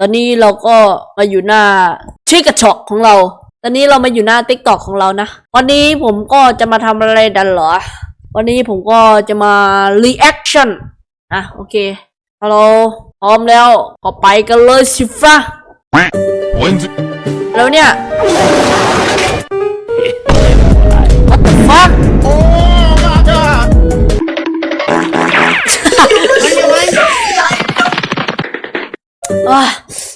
ตอนนี้เราก็มาอยู่หน้าชื่อกระชอกของเรา ตอนนี้เรามาอยู่หน้าติ๊กตอกของเรานะ วันนี้ผมก็จะมาทำอะไรดันเหรอ วันนี้ผมก็จะมา reaction อะโอเค ฮัลโหล พร้อมแล้วก็ไปกันเลยสิฟ้า One, two, แล้วเนี่ย What the fuck อะ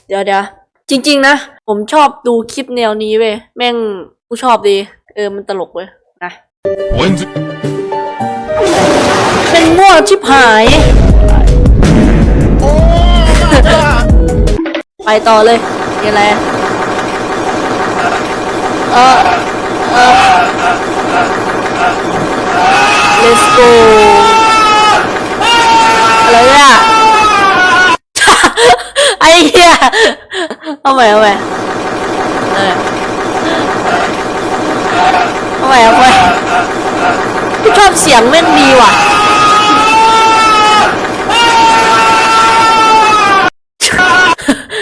เดี๋ยวเดี๋ยวจริง ๆ นะ ผมชอบดูคลิปแนวนี้เว้ย แม่งกูชอบดี เออ มันตลกเว้ย นะ one, two, เป็นมั่วชิบหาย ไปต่อเลยมีอะไรเออเออ let's go อะไรเนี่ย ไอ้เหี้ย เอาใหม่เอาใหม่เออเอาใหม่เอาใหม่กูชอบเสียงแม่งดีว่ะ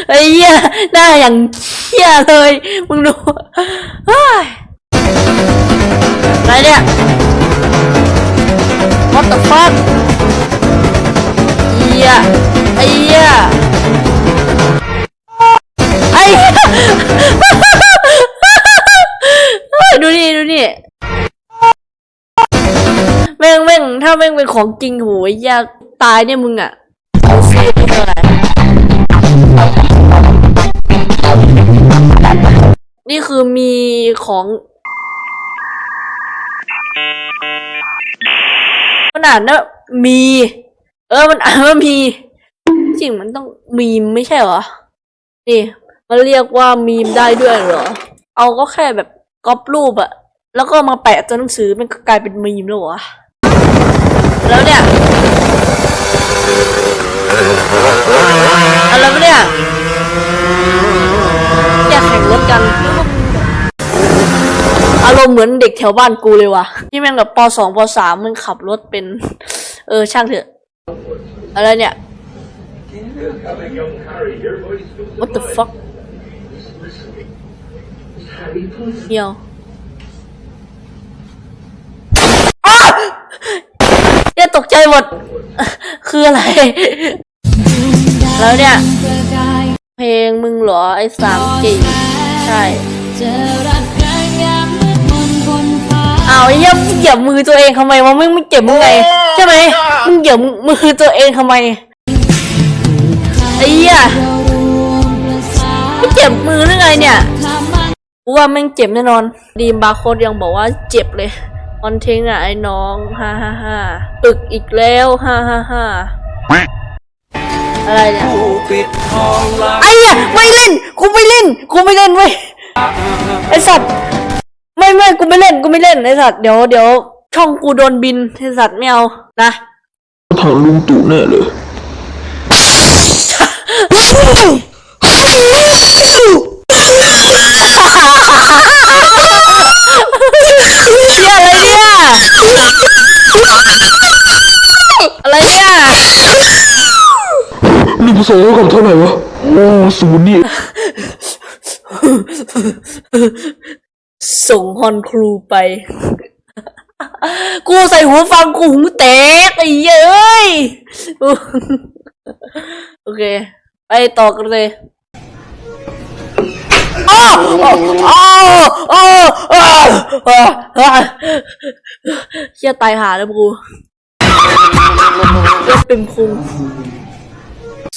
ไอ้เหี้ยหน้าอย่างเหี้ยเลย มึงดูเฮ้ยอะไรเนี่ย what the fuck เหี้ยไอ้เหี้ย ไอ้ดูนี่ดูนี่แม่งแม่งถ้าแม่งเป็นของจริงโหยยากตายเนี่ยมึงอะเอาซีนี่เท่าไหร่นี่คือมีของมันอ่านว่ามี เออมันอ่านว่ามี จริงมันต้องมีไม่ใช่เหรอ นี่ มันเรียกว่ามีมได้ด้วยเหรอ เอาก็แค่แบบก๊อปรูปอะแล้วก็มาแปะตัวหนังสือมันก็กลายเป็นมีมแล้วเหรอแล้วเนี่ยอะไรวะเนี่ยอยากแข่งรถกัน อารมณ์เหมือนเด็กแถวบ้านกูเลยว่ะที่แม่งแบบปสองปสามมึงขับรถเป็น เออช่างเถอะ อะไรเนี่ย What the fuck เหี่ยวอ้าย่าตกใจหมด คืออะไร แล้วเนี่ย เพลงมึงเหรอ ไอ้สามจีใช่จะรักใครอย่เอาอ้เหี้ยมึงเหยียบมือตัวเองทำไมวะมึงไม่เจ็บมึงไงใช่ไหมมึงเหยียบมือตัวเองทำไมไอ้เหี้ย เจ็บมือหรือไงเนี่ยทำมันกูว่าแม่งเจ็บแน่นอน ดีมบาร์โคดยังบอกว่าเจ็บเลยคอนเทนต์อะไอ้น้องฮ่าฮ่าฮ่าตึกอีกแล้วฮ่าฮ่าฮ่าอะไรเนี่ยปิดทองหลังไอ้เหี้ยไม่เล่นกูไม่เล่นกูไม่เล่นเว้ยไอ้สัตว์ไม่ไม่กูไม่เล่นกูไม่เล่นไอ้สัตว์เดี๋ยวเดี๋ยวช่องกูโดนบินไอ้สัตว์ไม่เอานะทางลุงตู่แน่เลยเชี่ย อะไรเนี่ยอะไรเนี่ยนี่ภาษากับเท่าไหร่วะ โอ้ศูนย์นี่ส่งฮอนครูไป กูใส่หูฟังกูหูแตกไอ้เย้ย โอเค ไปต่อกันเลย อ้าวอ้าวอ้าวอ้าวอ้าวอ้าวเชี่ยตายหาแล้วกูเลือดเป็นพุง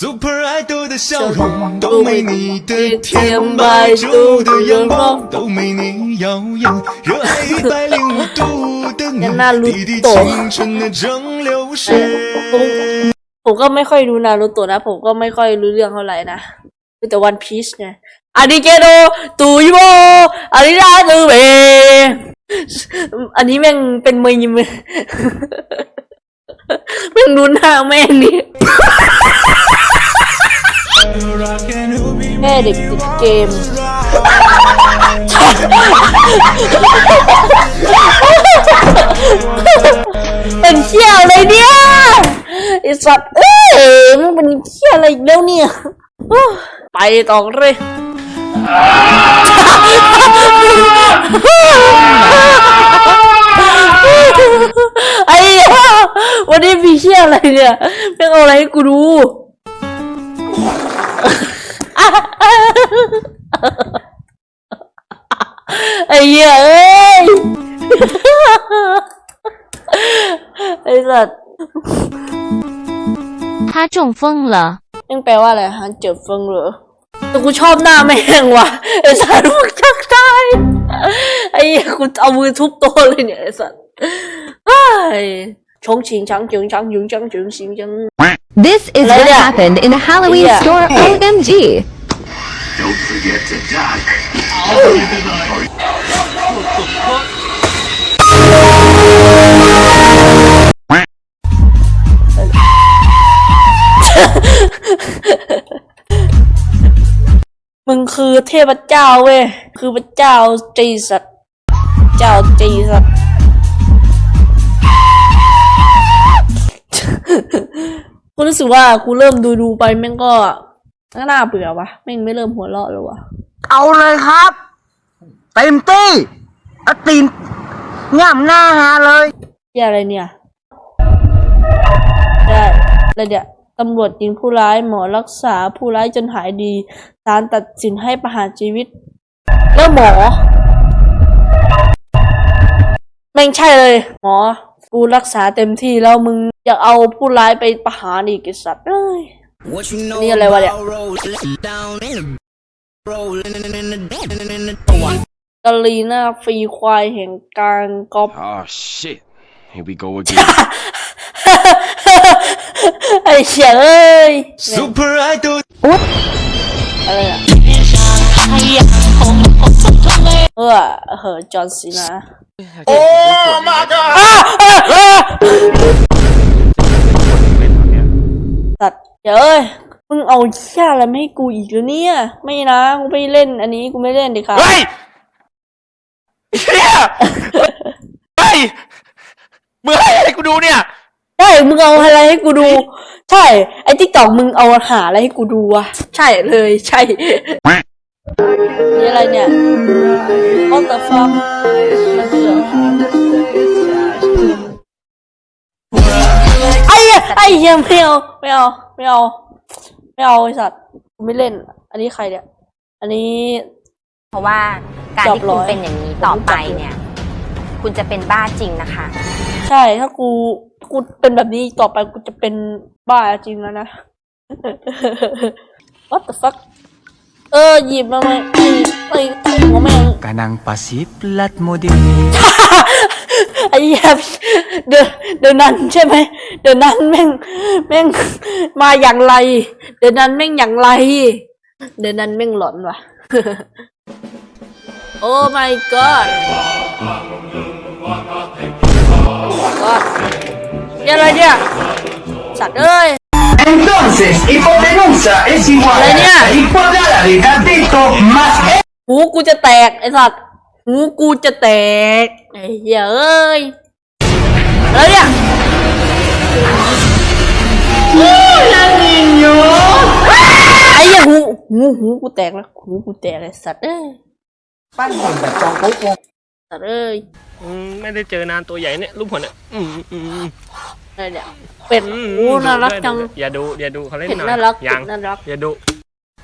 Super Idol 的笑容都没你的甜，白昼的阳光都没你耀眼，热爱一百零五度的你，滴滴青春的蒸馏 ผม 水。 ผมก็ไม่ค่อยดูนารูโตะนะ ผมก็ไม่ค่อยรู้เรื่องเท่าไหร่นะดูแต่วันพีชไง อาริเกโดตูยโบอาริดาตูเบอันนี้แม่งเป็นมีมแม่งดูหน้าแม่งนี่แม่เด็กติดเกมเป็นเชี่ยอะไรเนี่ยไอสัตว์เอ้ยมึงเป็นเชี่ยอะไรแล้วเนี่ย ไปต่อเลย ไอ้เหี้ยวันนี้มีเชี่ยอะไรเนี่ยไม่เอาอะไรให้กูดู ไอ้เหี้ยเอ้ย ไอ้สัตว์ 他中风了。 แม่งแปลว่าอะไรฮะเจ็บเฟิงเหรอ แต่กูชอบหน้าแม่งว่ะไอ้สัตว์มึงชักได้ไอ้เหี้ยกูเอามือทุบโต๊ะเลยเนี่ยไอ้สัตว์ไอ้ชงชิงชังจึงชังยึงจังจึงชิงจัง This is what Later. happened in the Halloween Yeah. store. OMG. Later. มึงคือเทพเจ้าเว้ย คือพระเจ้าจีสัตเจ้าจีสัตกูรู้สึกว่ากูเริ่มดูดูๆไปแม่งก็ก็น่าเบื่อวะแม่งไม่เริ่มหัวเราะเลยวะเอาเลยครับเต็มที่เอาตีนง่ามหน้าหาเลยเหียอะไรเนี่ยได้แล้วเดี๋ยวตำรวจยิงผู้ร้ายหมอรักษาผู้ร้ายจนหายดีศาลตัดสินให้ประหารชีวิต แล้วหมอ แม่งใช่เลย หมอ กูรักษาเต็มที่แล้วมึงอยากเอาผู้ร้ายไปประหารอีกไอ้สัตว์เอ้ยนี่อะไรวะเนี่ยกาลีนาฟรีควายแห่งการกอบ Oh shit. Here we go again. ไอ้เฉียเอ้ย Super Idol อะไรอะเออเหอะจอห์นซีนา Oh my god ตัดเดี๋ยวเอ้ยมึงเอาเชี่ยอะไรไม่ให้กูอีกแล้วเนี่ย ไม่นะกูไม่เล่นอันนี้กูไม่เล่นดิค่ะเฮ้ยเฮียเฮ้ยมึงให้อะไรกูดูเนี่ยใช่มึงเอาอะไรให้กูดู ใช่ ไอ้ทิกตอกมึงเอาหาอะไรให้กูดูอะใช่เลยใช่ นี่อะไรเนี่ย What the fuck มันคือไอ้เหี้ยไอ้เหี้ยไม่เอาไม่เอาไม่เอาไม่เอาไอ้สัตว์กูไม่เล่น อันนี้ใครเนี่ย อันนี้ เพราะว่าการจบที่ร้คุอณยเป็นอย่างนี้ต่อไปเนี่ย คุณจะเป็นบ้าจริงนะคะ ใช่ ถ้ากู กูเป็นแบบนี้ต่อไปกูจะเป็นบ้าจริงแล้วนะ What the fuck เออหยิบมาไหมไอ้ไอ้ไอ้หัวแม่ง Kanang pasiplat mo din ไอ้เหี้ยเดินเดินนั้นใช่ไหมเดินนั้นแม่งแม่งมาอย่างไร เดินนั้นแม่งอย่างไร เดินนั้นแม่งหลอนว่ะ โอ้ my god ก็นี่อะไรเนี่ยสัตว์เอ้ย Entonces, hipotenusa es igual a la raíz cuadrada de cateto más หูกูจะแตกไอ้สัตว์หูกูจะแตกไอ้เหี้ยเอ้ยเอ้ยเนี่ยไอ้เหี้ยหูหูหูกูแตกแล้วหูกูแตกไอ้สัตว์เอ้ย ปั้นหุ่นแบบจองโป๊กวงสั ตว์เอ้ยอืมไม่ได้เจอนานตัวใหญ่เนี่ยรูปหัวเนี่ยอืมอืมอืมอะไรเนี่ยเป็ดอืมโอ้น่ารักจังอย่าดูอย่าดูเขาเล่นเป็ดหน่อยน่ารักยัเป็งดน่ารัก อย่าดู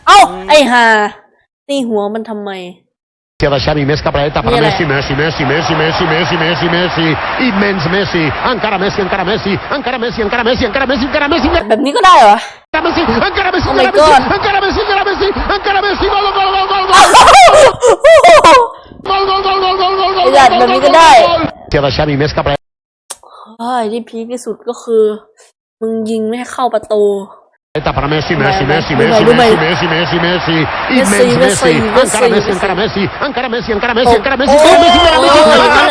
เอ้าไอ้ห่าตีหัวมันทำไม Sia da Xavi Mesca Praeta per Mira. Messi, Messi, Messi, Messi, Messi, Messi, Messi, Messi, immens Messi, encara Messi, encara Messi, encara Messi, encara Messi, encara Messi, encara Messi, encara แบบนี้ก็ได้เหรอ Messi, encara Messi, Oh my encara God. Messi, encara Messi, encara Messi, encara Messi, gol, gol, gol, gol, gol, gol, gol, gol, gol, gol, gol, ไอ้สัตว์แบบนี้ก็ได้ Sia da Xavi Mesca Praeta เฮ้ยที่พีคที่สุดก็คือ มึงยิงไม่ให้เข้าประตู per Messi, Messi, Beh, Messi, beh, Messi, beh, beh. Messi, Messi, Messi, Messi, Messi, immens Messi, Messi, Messi, encara Messi, Messi. encara Messi, encara Messi, encara Messi, Oh, encara Messi, oh, encara oh,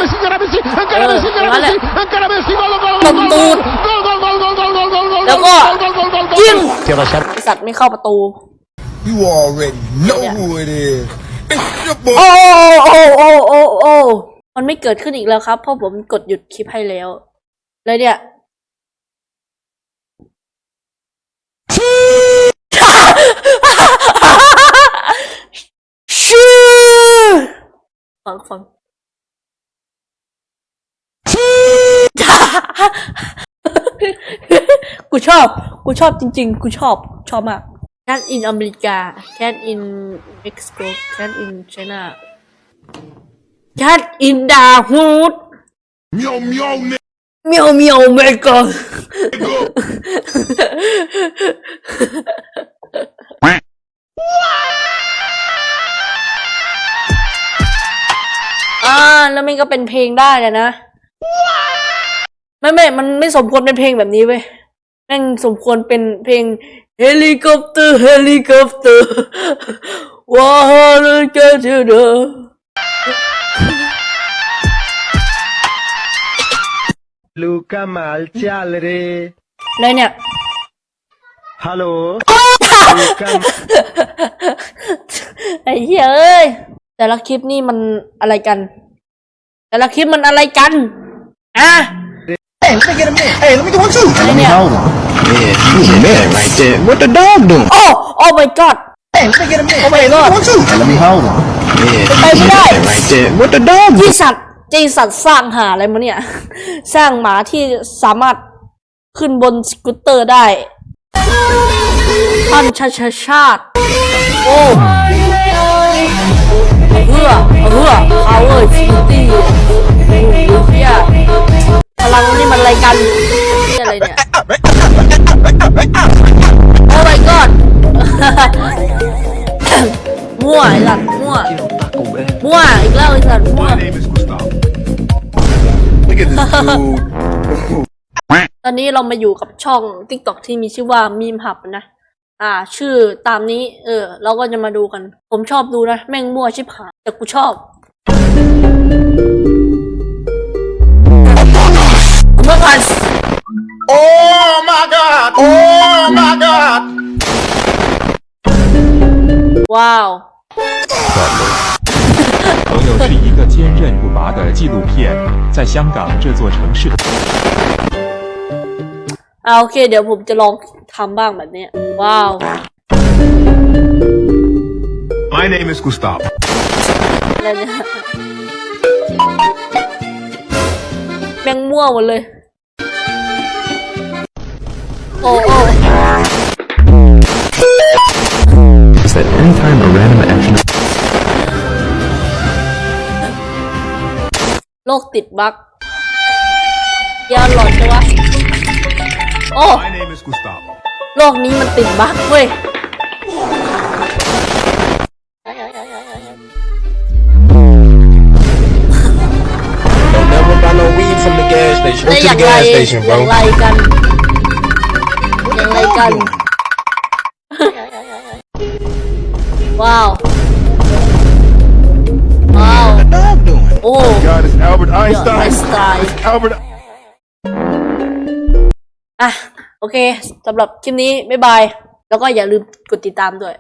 Messi, encara Messi, encara oh, Messi, encara vale. Messi, encara Messi, gol, gol, gol, ต gol, บ gol, ตูด gol, gol, gol, gol, gol, gol, gol, gol, แล้วก็ gol, gol, gol, gol, ยิง Sia da Xavi ไอสัตว์ไม่เข้าประตู You already know who it is It's your boy โอ้โอ้โอ้โอ้โอ้ มันไม่เกิดขึ้นอีกแล้วครับ เพราะผมกดหยุดคลิปให้แล้ว เลยเนี่ยฟังฟังกูชอบ กูชอบจริง ๆ กูชอบ ชอบมาก cat in อเมริกา cat in Mexico cat in China Cat in the hood Meow meow nigga. เมียวเมียวเมกอนอ่า แล้วมันก็เป็นเพลงได้เลยนะไม่ไม่มันไม่สมควรเป็นเพลงแบบนี้เว้ยแม่งสมควรเป็นเพลงเฮลิคอปเตอร์เฮลิคอปเตอร์ว่าฮาร์เกตเดอ Luca mal chal re. อะไรเนี่ย Hello. Luca ไอ้เหี้ยเอ้ย แต่ละคลิปนี่มันอะไรกัน แต่ละคลิปมันอะไรกัน อะ Hey, let me get a minute. Hey, let me get one too. อะไรเนี่ย Hold on. Yeah, who's a man right there? What the dog doing? โอ้โอ้ my god Hey, let me get a minute. Oh my hey, God. let me get one too. Hey, let me hold on. Yeah, Hey, who's a hey. man right there? What the dog ที่ doing? สัตว์ จีสัตว์สร้างหาอะไรมาเนี่ย สร้างหมาที่สามารถขึ้นบนสกูตเตอร์ได้อันชาชาชาติ โอ้เพื่อเพื่อ power city โอ้โหเฮียพลังนี่มันอะไรกันนี่อะไรเนี่ยโอ้ my god มั่วไอ้สัตว์มั่วมั่วอีกแล้วไอ้สัตว์มั่ว Look at this dude. ตอนนี้เรามาอยู่กับช่อง TikTok ที่มีชื่อว่ามีมหับนะ อ่า ชื่อตามนี้ เออ เราก็จะมาดูกัน ผมชอบดูนะ แม่งมั่วชิบหาย แต่กูชอบเมื่อก่อน Oh my God. Oh my God. ว้าว 朋友是一个坚韧 不拔的纪录片，在香港这座城市。 อ่าโอเค เดี๋ยวผมจะลองทำบ้างแบบเนี้ยว้าว My name is Gustavo. อะไรเนี่ยแม่งมั่วหมดเลย โอ้โอ้ โรคติดบั๊กยาหลอดจังวะโอ้ My name is Gustavo. โรคนี้มันติดบั๊กเว้ย Never buy no weed from the gas station. ได้อย่างไรอย่างไรกัน อย่างไรกัน ว้าวว้ โอ้ God, it's Albert ไอ Einstein. สไตล์ Albert. อะ โอเคสำหรับคลิปนี้ บ๊ายบาย แล้วก็อย่าลืมกดติดตามด้วย